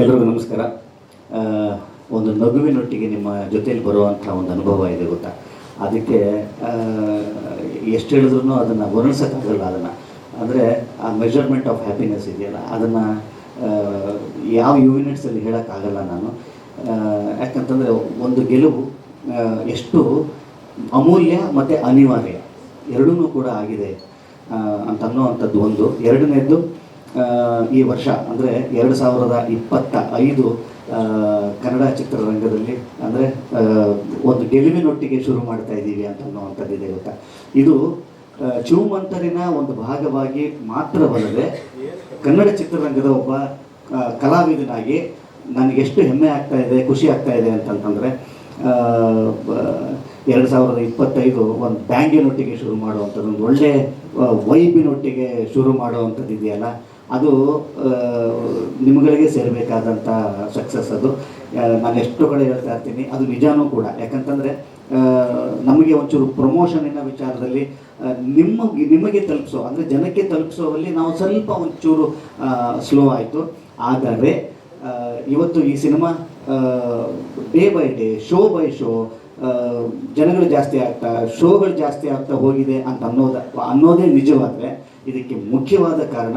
ಎಲ್ರಿಗೂ ನಮಸ್ಕಾರ. ಒಂದು ನಗುವಿನೊಟ್ಟಿಗೆ ನಿಮ್ಮ ಜೊತೆಯಲ್ಲಿ ಬರುವಂಥ ಒಂದು ಅನುಭವ ಇದೆ ಗೊತ್ತಾ? ಅದಕ್ಕೆ ಎಷ್ಟು ಹೇಳಿದ್ರು ಅದನ್ನು ವರ್ಣಿಸೋಕ್ಕಾಗಲ್ಲ ಅದನ್ನು. ಅಂದರೆ ಆ ಮೆಜರ್ಮೆಂಟ್ ಆಫ್ ಹ್ಯಾಪಿನೆಸ್ ಇದೆಯಲ್ಲ, ಅದನ್ನು ಯಾವ ಯೂನಿಟ್ಸಲ್ಲಿ ಹೇಳೋಕ್ಕಾಗಲ್ಲ ನಾನು. ಯಾಕಂತಂದರೆ ಒಂದು ಗೆಲುವು ಎಷ್ಟು ಅಮೂಲ್ಯ ಮತ್ತು ಅನಿವಾರ್ಯ. ಎರಡೂ ಕೂಡ ಆಗಿದೆ ಅಂತ ಅನ್ನೋವಂಥದ್ದು ಒಂದು. ಎರಡನೇದ್ದು ಈ ವರ್ಷ ಅಂದರೆ ಎರಡು ಸಾವಿರದ ಇಪ್ಪತ್ತ ಐದು ಕನ್ನಡ ಚಿತ್ರರಂಗದಲ್ಲಿ ಅಂದರೆ ಒಂದು ಗೆಲುವಿನೊಟ್ಟಿಗೆ ಶುರು ಮಾಡ್ತಾ ಇದ್ದೀವಿ ಅಂತ ಅನ್ನುವಂಥದ್ದಿದೆ ಗೊತ್ತಾ? ಇದು ಶಿವಮಂತರಿನ ಒಂದು ಭಾಗವಾಗಿ ಮಾತ್ರವಲ್ಲದೆ ಕನ್ನಡ ಚಿತ್ರರಂಗದ ಒಬ್ಬ ಕಲಾವಿದನಾಗಿ ನನಗೆಷ್ಟು ಹೆಮ್ಮೆ ಆಗ್ತಾ ಇದೆ ಖುಷಿ ಆಗ್ತಾ ಇದೆ ಅಂತಂತಂದರೆ ಎರಡು ಸಾವಿರದ ಇಪ್ಪತ್ತೈದು ಒಂದು ಬ್ಯಾಂಗಿನೊಟ್ಟಿಗೆ ಶುರು ಮಾಡುವಂಥದ್ದು ಒಂದು ಒಳ್ಳೆ ಆ, ವೈಬಿನೊಟ್ಟಿಗೆ ಶುರು ಮಾಡುವಂಥದ್ದು ಇದೆಯಲ್ಲ ಅದು ನಿಮಗಳಿಗೆ ಸೇರಬೇಕಾದಂಥ ಸಕ್ಸಸ್ ಅದು. ನಾನು ಎಷ್ಟು ಕಡೆ ಹೇಳ್ತಾ ಇರ್ತೀನಿ, ಅದು ನಿಜಾನೂ ಕೂಡ. ಯಾಕಂತಂದರೆ ನಮಗೆ ಒಂಚೂರು ಪ್ರಮೋಷನಿನ ವಿಚಾರದಲ್ಲಿ ನಿಮ್ಮ, ನಿಮಗೆ ತಲುಪಿಸೋ, ಅಂದರೆ ಜನಕ್ಕೆ ತಲುಪಿಸೋವಲ್ಲಿ ನಾವು ಸ್ವಲ್ಪ ಒಂಚೂರು ಸ್ಲೋ ಆಯಿತು. ಆದರೆ ಇವತ್ತು ಈ cinema day by day show by show ಜನಗಳು ಜಾಸ್ತಿ ಆಗ್ತಾ ಶೋಗಳು ಜಾಸ್ತಿ ಆಗ್ತಾ ಹೋಗಿದೆ ಅಂತ ಅನ್ನೋದ, ಅನ್ನೋದೇ ನಿಜವಾದರೆ ಇದಕ್ಕೆ ಮುಖ್ಯವಾದ ಕಾರಣ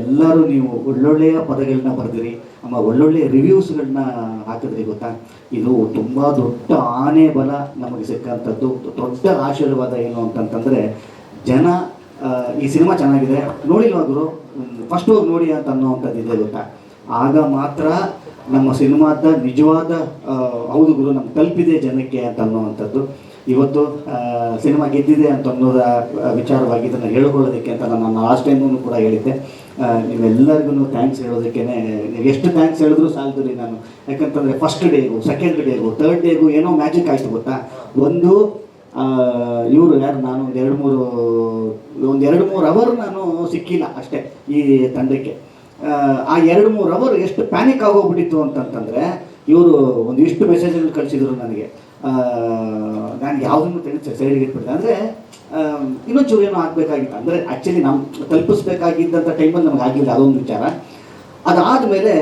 ಎಲ್ಲರೂ ನೀವು ಒಳ್ಳೊಳ್ಳೆಯ ಪದಗಳನ್ನ ಬರೆದಿರಿ, ಅಮ್ಮ ಒಳ್ಳೊಳ್ಳೆಯ ರಿವ್ಯೂಸ್ಗಳನ್ನ ಹಾಕಿದ್ರಿ ಗೊತ್ತಾ? ಇದು ತುಂಬ ದೊಡ್ಡ ಆನೆ ಬಲ ನಮಗೆ ಸಿಕ್ಕಂಥದ್ದು ದೊಡ್ಡ ಆಶೀರ್ವಾದ ಏನು ಅಂತಂತಂದರೆ, ಜನ ಈ ಸಿನಿಮಾ ಚೆನ್ನಾಗಿದೆ. ನೋಡಿಲ್ವಾದ್ರು ಫಸ್ಟ್ ಹೋಗಿ ನೋಡಿ ಅಂತ ಅನ್ನೋವಂಥದ್ದು ಇದೆ ಗೊತ್ತಾ? ಆಗ ಮಾತ್ರ ನಮ್ಮ ಸಿನಿಮಾದ ನಿಜವಾದ ಹೌದು ಗುರು, ನಮ್ಗೆ ತಲುಪಿದೆ ಜನಕ್ಕೆ ಅಂತ ಅನ್ನುವಂಥದ್ದು. ಇವತ್ತು ಸಿನಿಮಾ ಗೆದ್ದಿದೆ ಅಂತ ಅನ್ನೋದ ವಿಚಾರವಾಗಿ ಇದನ್ನು ಹೇಳ್ಕೊಳ್ಳೋದಕ್ಕೆ ಅಂತ ನಾನು ಲಾಸ್ಟ್ ಟೈಮೂ ಕೂಡ ಹೇಳಿದ್ದೆ. ನಿಮ್ಮೆಲ್ಲರಿಗೂ ಥ್ಯಾಂಕ್ಸ್ ಹೇಳೋದಕ್ಕೆ ಎಷ್ಟು ಥ್ಯಾಂಕ್ಸ್ ಹೇಳಿದ್ರು ಸಾಲದು ರೀ ನಾನು. ಯಾಕಂತಂದರೆ ಫಸ್ಟ್ ಡೇಗೂ ಸೆಕೆಂಡ್ ಡೇಗೂ ತರ್ಡ್ ಡೇಗೂ ಏನೋ ಮ್ಯಾಜಿಕ್ ಆಯಿತು ಗೊತ್ತಾ? ಒಂದು ಇವರು ಯಾರು ನಾನು? ಒಂದು ಎರಡು ಮೂರು ಒಂದು ಎರಡು ಮೂರು ಅವರ್ ನಾನು ಸಿಕ್ಕಿಲ್ಲ ಅಷ್ಟೇ ಈ ತಂಡಕ್ಕೆ. ಆ, ಎರಡು ಮೂರು ಅವರ್ ಎಷ್ಟು ಪ್ಯಾನಿಕ್ ಆಗೋಗ್ಬಿಟ್ಟಿತ್ತು ಅಂತಂತಂದರೆ ಇವರು ಒಂದು ಇಷ್ಟು ಮೆಸೇಜ್ಗಳು ಕಳಿಸಿದ್ರು ನನಗೆ. ನಾನು ಯಾವುದನ್ನು ತೆಗೆದು ಸೈಡ್ಗೆ ಇಟ್ಬಿಟ್ಟೆ ಅಂದರೆ ಇನ್ನೊಂಚೂರು ಏನೋ ಆಗಬೇಕಾಗಿತ್ತು. ಅಂದರೆ ಆ್ಯಕ್ಚುಲಿ ನಾವು ತಲುಪಿಸ್ಬೇಕಾಗಿದ್ದಂಥ ಟೈಮಲ್ಲಿ ನಮ್ಗೆ ಆಗಿಲ್ಲ, ಅದೊಂದು ವಿಚಾರ. ಅದಾದಮೇಲೆ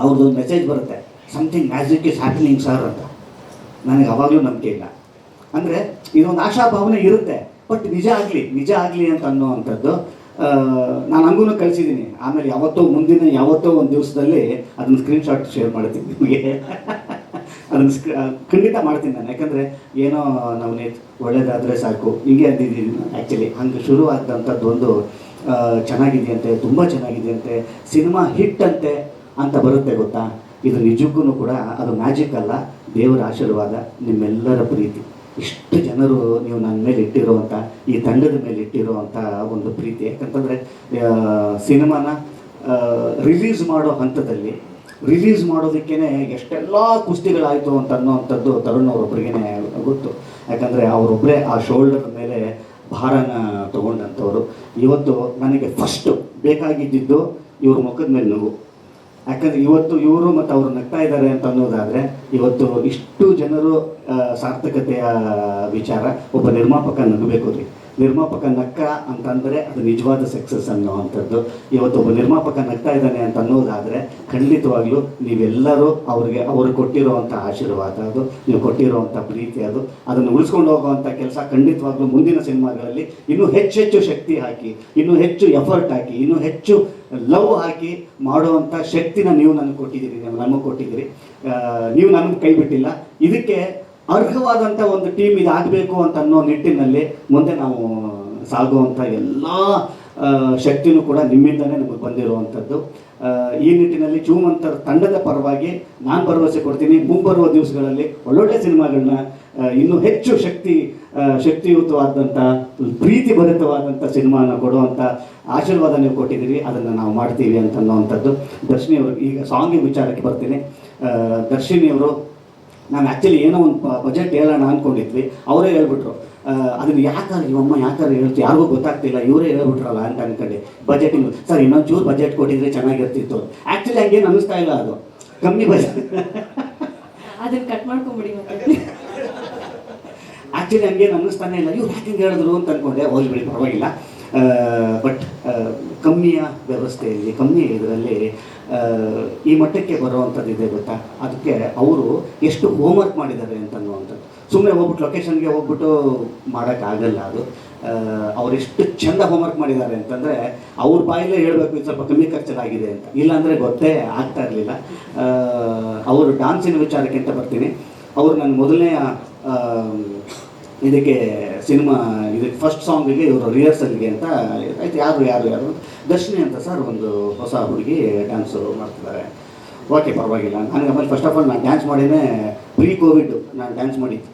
ಅವ್ರದ್ದೊಂದು ಮೆಸೇಜ್ ಬರುತ್ತೆ. Something magic is happening sir ಅಂತ. ನನಗೆ ಅವಾಗಲೂ ನಂಬಿಕೆ ಇಲ್ಲ. ಅಂದರೆ, ಇದೊಂದು ಆಶಾಭಾವನೆ ಇರುತ್ತೆ. ಬಟ್ ನಿಜ ಆಗಲಿ ನಿಜ ಆಗಲಿ ಅಂತ ಅನ್ನೋವಂಥದ್ದು ನಾನು ಹಂಗೂ ಕಳಿಸಿದ್ದೀನಿ. ಆಮೇಲೆ ಯಾವತ್ತೋ ಮುಂದಿನ, ಯಾವತ್ತೋ ಒಂದು ದಿವಸದಲ್ಲಿ ಅದನ್ನು ಸ್ಕ್ರೀನ್ಶಾಟ್ ಶೇರ್ ಮಾಡ್ತೀನಿ ನಿಮಗೆ. ಅದನ್ನು ಖಂಡಿತ ಮಾಡ್ತೀನಿ ನಾನು. ಯಾಕಂದರೆ ಏನೋ ನವನೀತ್ ಒಳ್ಳೇದಾದರೆ ಸಾಕು. ಹೀಗೆ ಅಂದಿದ್ದೀನಿ ಆ್ಯಕ್ಚುಲಿ ಹಂಗೆ ಶುರು ಒಂದು ಚೆನ್ನಾಗಿದೆಯಂತೆ, ತುಂಬ ಚೆನ್ನಾಗಿದೆಯಂತೆ, ಸಿನಿಮಾ ಹಿಟ್ ಅಂತೆ ಅಂತ ಬರುತ್ತೆ ಗೊತ್ತಾ? ಇದು ನಿಜಕ್ಕೂ ಕೂಡ ಅದು ಮ್ಯಾಜಿಕ್ ಅಲ್ಲ, ದೇವರ ಆಶೀರ್ವಾದ, ನಿಮ್ಮೆಲ್ಲರ ಪ್ರೀತಿ. ಇಷ್ಟು ಜನರು ನೀವು ನನ್ನ ಮೇಲೆ ಇಟ್ಟಿರುವಂಥ, ಈ ತಂಡದ ಮೇಲೆ ಇಟ್ಟಿರುವಂಥ ಒಂದು ಪ್ರೀತಿ. ಯಾಕಂತಂದರೆ ಸಿನಿಮಾನ ರಿಲೀಸ್ ಮಾಡೋ ಹಂತದಲ್ಲಿ ರಿಲೀಸ್ ಮಾಡೋದಕ್ಕೇ ಎಷ್ಟೆಲ್ಲ ಕುಸ್ತಿಗಳಾಯಿತು ಅಂತ ಅನ್ನೋವಂಥದ್ದು ತರುಣ್ ಅವರೊಬ್ಬರಿಗೇ ಗೊತ್ತು. ಯಾಕಂದರೆ ಅವರೊಬ್ಬರೇ ಆ ಶೋಲ್ಡರ್ ಮೇಲೆ ಭಾರನ ತಗೊಂಡಂಥವ್ರು. ಇವತ್ತು ನನಗೆ ಫಸ್ಟು ಬೇಕಾಗಿದ್ದಿದ್ದು ಇವ್ರ ಮುಖದ ಮೇಲೆ ನೋವು. ಯಾಕಂದರೆ ಇವತ್ತು ಇವರು ಮತ್ತು ಅವರು ನಗ್ತಾ ಇದ್ದಾರೆ ಅಂತ ಅನ್ನೋದಾದರೆ ಇವತ್ತು ಇಷ್ಟು ಜನರು ಸಾರ್ಥಕತೆಯ ವಿಚಾರ ಒಬ್ಬ ನಿರ್ಮಾಪಕ ನಗಬೇಕು ರೀ ನಿರ್ಮಾಪಕ ನಕ್ಕ ಅಂತಂದರೆ ಅದು ನಿಜವಾದ ಸಕ್ಸಸ್ ಅನ್ನೋವಂಥದ್ದು ಇವತ್ತು ಒಬ್ಬ ನಿರ್ಮಾಪಕ ನಗ್ತಾ ಇದ್ದಾನೆ ಅಂತ ಅನ್ನೋದಾದರೆ ಖಂಡಿತವಾಗ್ಲೂ ನೀವೆಲ್ಲರೂ ಅವ್ರಿಗೆ ಅವರು ಕೊಟ್ಟಿರುವಂಥ ಆಶೀರ್ವಾದ ಅದು, ನೀವು ಕೊಟ್ಟಿರುವಂಥ ಪ್ರೀತಿ ಅದು. ಅದನ್ನು ಉಳಿಸ್ಕೊಂಡು ಹೋಗುವಂಥ ಕೆಲಸ ಖಂಡಿತವಾಗ್ಲೂ ಮುಂದಿನ ಸಿನಿಮಾಗಳಲ್ಲಿ ಇನ್ನೂ ಹೆಚ್ಚು ಹೆಚ್ಚು ಶಕ್ತಿ ಹಾಕಿ, ಇನ್ನೂ ಹೆಚ್ಚು ಎಫರ್ಟ್ ಹಾಕಿ, ಇನ್ನೂ ಹೆಚ್ಚು ಲವ್ ಹಾಕಿ ಮಾಡುವಂಥ ಶಕ್ತಿನ ನೀವು ನನಗೆ ಕೊಟ್ಟಿದ್ದೀರಿ ನೀವು ನಮಗೆ ಕೊಟ್ಟಿದ್ದೀರಿ. ನೀವು ನನಗೆ ಕೈ ಬಿಟ್ಟಿಲ್ಲ. ಇದಕ್ಕೆ ಅರ್ಹವಾದಂಥ ಒಂದು ಟೀಮ್ ಇದಾಗಬೇಕು ಅಂತ ಅನ್ನೋ ನಿಟ್ಟಿನಲ್ಲಿ ಮುಂದೆ ನಾವು ಸಾಗುವಂಥ ಎಲ್ಲ ಶಕ್ತಿನೂ ಕೂಡ ನಿಮ್ಮಿಂದನೇ ನಮಗೆ ಬಂದಿರುವಂಥದ್ದು ಈ ನಿಟ್ಟಿನಲ್ಲಿ ಚೂಮಂತರ ತಂಡದ ಪರವಾಗಿ ನಾನು ಭರವಸೆ ಕೊಡ್ತೀನಿ. ಮುಂಬರುವ ದಿವಸಗಳಲ್ಲಿ ಒಳ್ಳೊಳ್ಳೆ ಸಿನಿಮಾಗಳನ್ನ ಇನ್ನೂ ಹೆಚ್ಚು ಶಕ್ತಿ ಶಕ್ತಿಯುತವಾದಂಥ ಪ್ರೀತಿ ಭರಿತವಾದಂಥ ಸಿನಿಮಾನ ಕೊಡುವಂಥ ಆಶೀರ್ವಾದ ನೀವು ಕೊಟ್ಟಿದ್ದೀರಿ. ಅದನ್ನು ನಾವು ಮಾಡ್ತೀವಿ ಅಂತ ಅನ್ನೋವಂಥದ್ದು ದರ್ಶಿನಿ ಅವರು ಈಗ ಸಾಂಗಿನ ವಿಚಾರಕ್ಕೆ ಬರ್ತೀನಿ. ದರ್ಶಿನಿಯವರು ನಾನು ಆ್ಯಕ್ಚುಲಿ ಏನೋ ಒಂದು ಬಜೆಟ್ ಹೇಳೋಣ ಅಂದ್ಕೊಂಡಿದ್ವಿ ಅವರೇ ಹೇಳ್ಬಿಟ್ರು ಅದನ್ನು ಯಾಕಾರ ಇವಮ್ಮ ಯಾಕಾರ ಹೇಳ್ತು ಯಾರಿಗೂ ಗೊತ್ತಾಗ್ತಿಲ್ಲ ಇವರೇ ಹೇಳ್ಬಿಟ್ರಲ್ಲ ಅಂತ ಅನ್ಕೊಂಡೆ ಬಜೆಟಿಂಗ್ ಸರ್ ಇನ್ನೊಂದು ಚೂರು ಬಜೆಟ್ ಕೊಟ್ಟಿದ್ರೆ ಚೆನ್ನಾಗಿರ್ತಿತ್ತು. ಆ್ಯಕ್ಚುಲಿ ಹಂಗೆ ಅನ್ನಿಸ್ತಾ ಇಲ್ಲ ಅದು. ಕಮ್ಮಿ ಬಜೆಟ್. ಅದನ್ನ ಕಟ್ ಮಾಡ್ಕೊಂಬಿಡಿ ಆ್ಯಕ್ಚುಲಿ ಹಂಗೇನು ಅನ್ನಿಸ್ತಾನೆ ಇಲ್ಲ. ಇವ್ರು ಯಾಕೆ ಹೇಳಿದ್ರು ಅಂತ ಅನ್ಕೊಂಡೆ. ಹೋಗ್ಲಿ ಬಿಡಿ ಪರವಾಗಿಲ್ಲ. ಬಟ್ ಕಮ್ಮಿಯ ವ್ಯವಸ್ಥೆಯಲ್ಲಿ, ಕಮ್ಮಿ ಇದರಲ್ಲಿ ಈ ಮಟ್ಟಕ್ಕೆ ಬರುವಂಥದ್ದು ಇದೆ ಗೊತ್ತಾ? ಅದಕ್ಕೆ ಅವರು ಎಷ್ಟು ಹೋಮ್ವರ್ಕ್ ಮಾಡಿದ್ದಾರೆ ಅಂತ ಅನ್ನುವಂಥದ್ದು ಸುಮ್ಮನೆ ಹೋಗ್ಬಿಟ್ಟು ಲೊಕೇಶನ್ಗೆ ಹೋಗ್ಬಿಟ್ಟು ಮಾಡೋಕ್ಕಾಗಲ್ಲ ಅದು. ಅವರೆಷ್ಟು ಚೆಂದ ಹೋಮ್ವರ್ಕ್ ಮಾಡಿದ್ದಾರೆ ಅಂತಂದರೆ, ಅವ್ರ ಬಾಯಲ್ಲೇ ಹೇಳಬೇಕು, ಇದು ಸ್ವಲ್ಪ ಕಮ್ಮಿ ಖರ್ಚಲಾಗಿದೆ ಅಂತ. ಇಲ್ಲಾಂದರೆ ಗೊತ್ತೇ ಆಗ್ತಾ ಇರಲಿಲ್ಲ. ಅವರು ಡಾನ್ಸಿನ ವಿಚಾರಕ್ಕೆ ಅಂತ ಬರ್ತೀನಿ. ಅವರು ನನ್ನ ಮೊದಲನೇ ಇದಕ್ಕೆ ಸಿನಿಮಾ ಇದಕ್ಕೆ ಫಸ್ಟ್ ಸಾಂಗಿಗೆ ಇವರು ರಿಹರ್ಸಲ್ಗೆ ಅಂತ ಆಯ್ತು, ಯಾರು ಯಾರು ಯಾರು? ದರ್ಶಿನಿ ಅಂತ ಸರ್ ಒಂದು ಹೊಸ ಹುಡುಗಿ ಡ್ಯಾನ್ಸು ಮಾಡ್ತಿದ್ದಾರೆ. ಓಕೆ ಪರವಾಗಿಲ್ಲ. ನನಗೆ ಆಮೇಲೆ ಫಸ್ಟ್ ಆಫ್ ಆಲ್ ನಾನು ಡ್ಯಾನ್ಸ್ ಮಾಡಿನೇ ಪ್ರೀ ಕೋವಿಡ್ ನಾನು ಡ್ಯಾನ್ಸ್ ಮಾಡಿದ್ದು.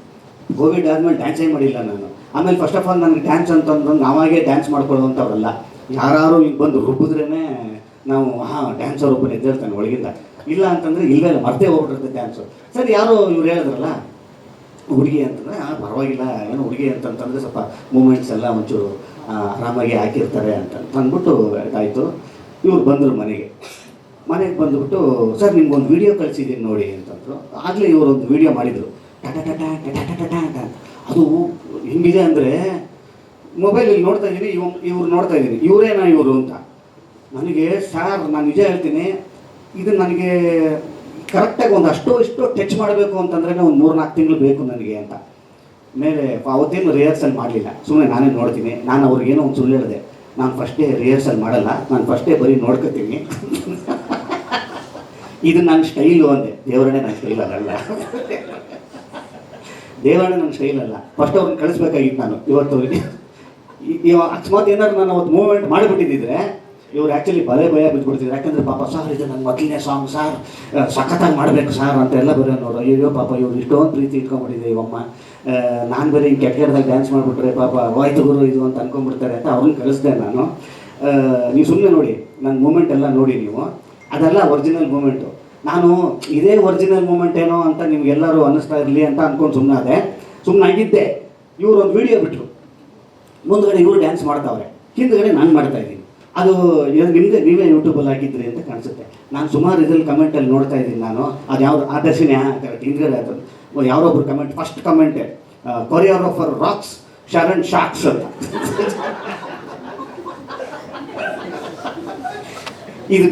ಕೋವಿಡ್ ಆದಮೇಲೆ ಡ್ಯಾನ್ಸೇ ಮಾಡಿಲ್ಲ ನಾನು. ಆಮೇಲೆ ಫಸ್ಟ್ ಆಫ್ ಆಲ್ ನನಗೆ ಡ್ಯಾನ್ಸ್ ಅಂತಂದ್ರೆ ನಾವಾಗೆ ಡ್ಯಾನ್ಸ್ ಮಾಡ್ಕೊಳ್ಳುವಂಥವ್ರಲ್ಲ ಯಾರು ಈಗ ಬಂದು ರುಬ್ಬಿದ್ರೇ ನಾವು, ಹಾಂ ಡ್ಯಾನ್ಸರ್ ಒಬ್ಬರು ಎದ್ದೇಳ್ತಾನೆ ಒಳಗಿಂದ. ಇಲ್ಲ ಅಂತಂದರೆ ಇಲ್ಲೇ, ಮರ್ತೇ ಹೋಗ್ಬಿಟ್ಟಿರ್ತದೆ ಡ್ಯಾನ್ಸು ಸರಿ, ಯಾರೋ ಇವ್ರು ಹೇಳಿದ್ರಲ್ಲ ಹುಡುಗಿ ಅಂತಂದರೆ, ಆ, ಪರವಾಗಿಲ್ಲ, ಏನೋ ಹುಡುಗಿ ಅಂತಂತಂದರೆ ಸ್ವಲ್ಪ ಮೂಮೆಂಟ್ಸ್ ಎಲ್ಲ ಒಂಚೂರು ಆರಾಮಾಗಿ ಹಾಕಿರ್ತಾರೆ ಅಂತ. ಅಂದ್ಬಿಟ್ಟು ಇದಾಯಿತು ಇವ್ರು ಬಂದರು ಮನೆಗೆ. ಮನೆಗೆ ಬಂದುಬಿಟ್ಟು, ಸರ್, ನಿಮ್ಗೊಂದು ವಿಡಿಯೋ ಕಳಿಸಿದ್ದೀನಿ ನೋಡಿ ಅಂತಂದರು. ಆಗಲೇ ಇವರು ಒಂದು ವಿಡಿಯೋ ಮಾಡಿದರು ಟಟ ಟಟ ಟಟ ಅಂತ. ಅದು ಹಿಂಗಿದೆ ಅಂದರೆ, ಮೊಬೈಲಲ್ಲಿ ನೋಡ್ತಾ ಇದ್ದೀನಿ, ಇವ್, ಇವ್ರು ನೋಡ್ತಾ ಇದ್ದೀನಿ. ಇವರೇನಾ ಇವರು ಅಂತ? ನನಗೆ, ಸರ್, ನಾನು ನಿಜ ಹೇಳ್ತೀನಿ. ಇದು ನನಗೆ ಕರೆಕ್ಟಾಗಿ ಒಂದು ಅಷ್ಟು ಇಷ್ಟು ಟಚ್ ಮಾಡಬೇಕು ಅಂತಂದ್ರೆ ಒಂದು ಮೂರು ನಾಲ್ಕು ತಿಂಗಳು ಬೇಕು ನನಗೆ ಅಂತ. ಮೇಲೆ ಅವತ್ತೇನು ರಿಹರ್ಸಲ್ ಮಾಡಲಿಲ್ಲ. ಸುಮ್ಮನೆ ನಾನೇ ನೋಡ್ತೀನಿ. ನಾನು ಅವ್ರಿಗೇನೋ ಒಂದು ಸುಳ್ಳು ಹೇಳಿದೆ. ನಾನು ಫಸ್ಟೇ ರಿಹರ್ಸಲ್ ಮಾಡಲ್ಲ. ನಾನು ಫಸ್ಟೇ ಬರೀ ನೋಡ್ಕೋತೀನಿ. ಇದು ನನ್ನ ಸ್ಟೈಲು ಅಂದೆ. ದೇವರನ್ನೇ ನನ್ನ ಸ್ಟೈಲ್ ಅಲ್ಲ. ದೇವರೇ ನನ್ನ ಸ್ಟೈಲ್ ಅಲ್ಲ. ಫಸ್ಟ್ ಅವ್ರನ್ನ ಕಳಿಸ್ಬೇಕಾಗಿತ್ತು ನಾನು. ಇವತ್ತು ಅಕಸ್ಮಾತ್ ಏನಾದ್ರು ನಾನು ಅವತ್ತು ಮೂವ್ಮೆಂಟ್ ಮಾಡಿಬಿಟ್ಟಿದ್ದಿದ್ರೆ ಇವ್ರು ಆ್ಯಕ್ಚುಲಿ ಭಯ ಭಯ ಬಿದ್ದುಬಿಡ್ತಿದ್ರು. ಯಾಕಂದ್ರೆ ಪಾಪ ಸರ್ ಇದು ನನ್ನ ಮೊದಲನೇ ಸಾಂಗ್ ಸರ್ ಸಖತ್ತಾಗಿ ಮಾಡಬೇಕು ಸರ್ ಅಂತ ಎಲ್ಲ ಬರೋ ನೋಡು. ಅಯ್ಯೋ ಪಾಪ ಇವ್ರು ಇಷ್ಟೊಂದು ಪ್ರೀತಿ ಇಟ್ಕೊಂಡ್ಬಿಟ್ಟಿದೆ ಇವಮ್ಮ ನಾನು ಬರೀ ಹಿಂಗೆ ಕೆಟ್ಟ ಕೆಟ್ಟದಾಗ ಡ್ಯಾನ್ಸ್ ಮಾಡಿಬಿಟ್ರೆ ಪಾಪ ಹೋಯ್ತು ಗುರು, ಇದು ಅಂತ ಅನ್ಕೊಂಡ್ಬಿಡ್ತಾರೆ ಅಂತ ಅವ್ರನ್ನ ಕಳಿಸ್ದೆ ನಾನು. ನೀವು ಸುಮ್ಮನೆ ನೋಡಿ ನನ್ನ ಮೂಮೆಂಟ್ ಎಲ್ಲ ನೋಡಿ ನೀವು. ಅದೆಲ್ಲ ಒರಿಜಿನಲ್ ಮೂಮೆಂಟು ನಾನು ಇದೇ ಒರಿಜಿನಲ್ ಮೂಮೆಂಟ್ ಏನೋ ಅಂತ ನಿಮ್ಗೆಲ್ಲರೂ ಅನ್ನಿಸ್ತಾ ಇರಲಿ ಅಂತ ಅಂದ್ಕೊಂಡು ಸುಮ್ಮನಾದೆ ಸುಮ್ಮನೆ ಆಗಿದ್ದೆ. ಇವ್ರು ಒಂದು ವಿಡಿಯೋ ಬಿಟ್ಟರು ಮುಂದ್ಗಡೆ ಇವರು ಡ್ಯಾನ್ಸ್ ಮಾಡ್ತಾವ್ರೆ. ಹಿಂದ್ಗಡೆ ನಾನು ಮಾಡ್ತಾ ಇದ್ದೀನಿ. ಅದು ನಿಮಗೆ ನೀವೇ ಯೂಟ್ಯೂಬಲ್ಲಿ ಹಾಕಿದ್ರಿ ಅಂತ ಕಾಣಿಸುತ್ತೆ. ನಾನು ಸುಮಾರು ಇದ್ರಲ್ಲಿ ಕಮೆಂಟಲ್ಲಿ ನೋಡ್ತಾ ಇದ್ದೀನಿ ನಾನು. ಅದು ಯಾವ್ದು ಆದರ್ಶನೇ ಕರೆಕ್ಟ್ ಹಿಂದ್ಗಡೆ ಅದು. ಯಾರೊಬ್ರು ಕಮೆಂಟ್ ಫಸ್ಟ್ ಕಮೆಂಟೆ ಕೊರಿಯೋಗ್ರಾಫರ್ ರಾಕ್ಸ್ ಶರಣ್ ಶಾಕ್ಸ್ ಅಂತ. ಇದು